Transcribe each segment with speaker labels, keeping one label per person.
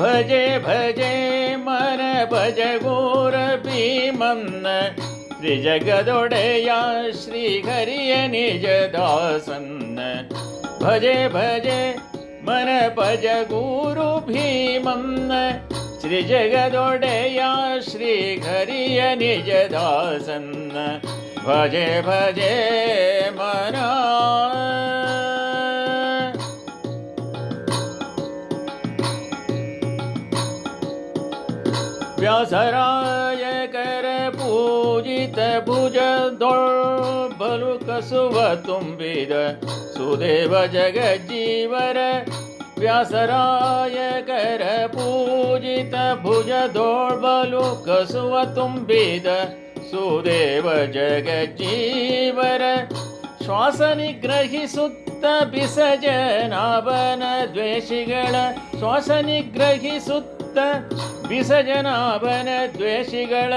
Speaker 1: भजे भजे मर भजगूर भीमन् भीमन्न। त्रिजगदोडया श्रीहरिय घरि अनिज भजे भजे मन भज गुरु भीमन्न। श्रीजगदोडया श्रीहरिय घरि अनिज भजे भजे मना ವ್ಯಾಸರಾಯ ಕರೆ ಪೂಜಿತ ಭುಜ ಬಲು ಕಸುವ ತುಂಬಿದ ಸುದೇವ ಜಗಜ್ಜೀವರ ವ್ಯಾಸರಾಯ ಕರ ಪೂಜಿತ ಭುಜ ಬಲು ಕಸುವ ತುಂಬಿದ ಸುದೇವ ಜಗಜ್ಜೀವರ ಶ್ವಾಸ ನಿಗ್ರಹಿಸುತ್ತ ಬಿಸಜನಾಭನ ದ್ವೇಷಿಗಳ ಶ್ವಾಸ ನಿಗ್ರಹಿಸುತ್ತ ಬಿಸಜನಾಭನ ದ್ವೇಷಿಗಳ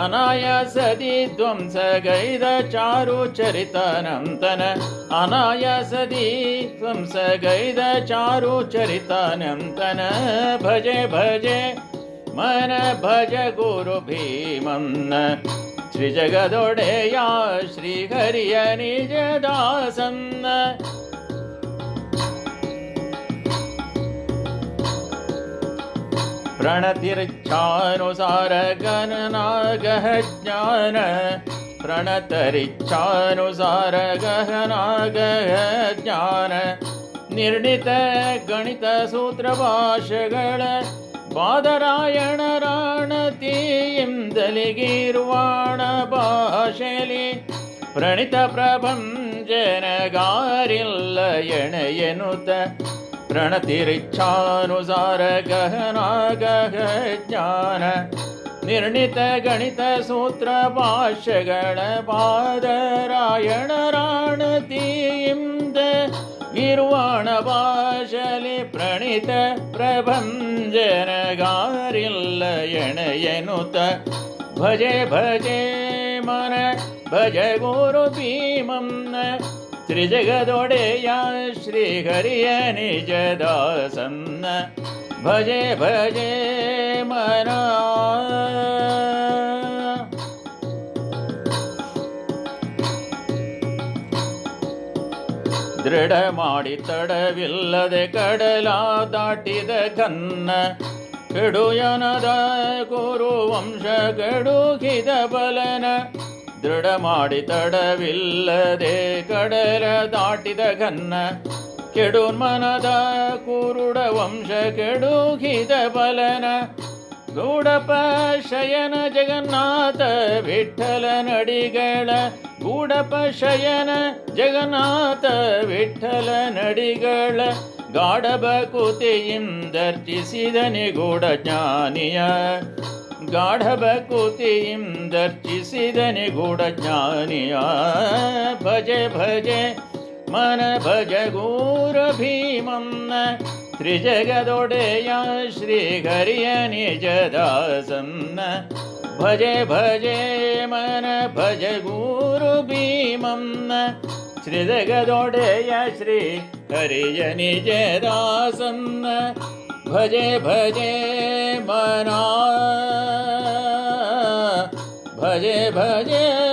Speaker 1: ಅನಾಯಾಸದಿ ಧ್ವಂಸಗೈದ ಚಾರು ಚರಿತಾನಂತನ ಅನಾಯಾಸದಿ ಧ್ವಂಸಗೈದ ಚಾರು ಚರಿತಾನಂತನ ಭಜೆ ಭಜೆ ಮನ ಭಜ ಗುರು ಭೀಮನ್ನ ಶ್ರೀಜಗದೊಡೆಯ ಶ್ರೀಹರಿಯ ನಿಜ ದಾಸನ್ನ ಪ್ರಣತಿರಿಚ್ಛಾನುಸಾರ ಗಣನಾಗಹ ಜ್ಞಾನ ಪ್ರಣತರಿಚ್ಛಾನುಸಾರ ಗಹನಾಗಹ ಜ್ಞಾನ ನಿರ್ಣಿತ ಗಣಿತ ಸೂತ್ರ ಭಾಷೆಗಳ ಬಾದರಾಯಣ ರಾಣತಿಯಿಂದಲಿಗಿರುವಾಣ ಭಾಷೆಲಿ ಪ್ರಣಿತ ಪ್ರಭಂಜನಗಾರಿಲ್ಲ ಎಣೆಯನುತ ಪ್ರಣತಿರಿಚ್ಛಾನುಸಾರ ಗಹನಾಗಹ ಜ್ಞಾನ ನಿರ್ಣಿತ ಗಣಿತ ಸೂತ್ರ ಭಾಷ್ಯಗಳ ಬಾದರಾಯಣ ರಾಣತಿಯಿಂದ ನಿರ್ವಾಣ ಭಾಷಲಿ ಪ್ರಣೀತ ಪ್ರಭಂಜನಗಾರಿಲ್ಲ ಎಣೆಯನುತ ಭಜೆ ಭಜೆ ಮನ ಭಜ ಗುರು ಭೀಮನ್ನ ತ್ರಿಜಗದೊಡೆಯ ಶ್ರೀಹರಿಯ ನಿಜ ದಾಸನ್ನ ಭಜೆ ಭಜೆ, ಮನ. ದೃಢ ಮಾಡಿ ತಡವಿಲ್ಲದೆ ಕಡಲ ದಾಟಿದ ಕನ್ನ. ಕೆಡುಯನದ ಗುರು ವಂಶ ಕೆಡುಕಿದ ಬಲನ. ದೃಢ ಮಾಡಿ ತಡವಿಲ್ಲದೆ ಕಡಲ ದಾಟಿದ ಕನ್ನ ಕೆಡುನ್ಮನದ ಕುರುಡ ವಂಶ ಕೆಡುಗಿದ ಬಲನ ಗೂಡಪ ಶಯನ ಜಗನ್ನಾಥ ವಿಠಲ ನಡಿಗಳ ಗೂಡಪಶಯನ ಜಗನ್ನಾಥ ವಿಠಲ ನಡಿಗಳ ಗಾಢಬ ಕುತಿಯಿಂದರ್ಚಿಸಿದ ನಿಗೂಢ ಜ್ಞಾನಿಯ ಗಾಢಬ ಕುತಿಯಿಂದರ್ಚಿಸಿದ ನಿಗೂಢ ಜ್ಞಾನಿಯ ಭಜೆ ಭಜೆ ಮನ ಭಜ ಗೂರ ಭೀಮನ್ನ ತ್ರಿಜಗದೊಡೆಯ ಶ್ರೀಹರಿಯ ನಿಜ ದಾಸನ್ನ ಭಜೆ ಭಜೆ ಮನ ಭಜ ಗುರು ಭೀಮನ್ನ ಶ್ರೀಜಗದೊಡೆಯ ಶ್ರೀ ಹರಿಯ ನಿಜ ದಾಸನ್ನ ಭಜೆ ಭಜೆ भजे भजे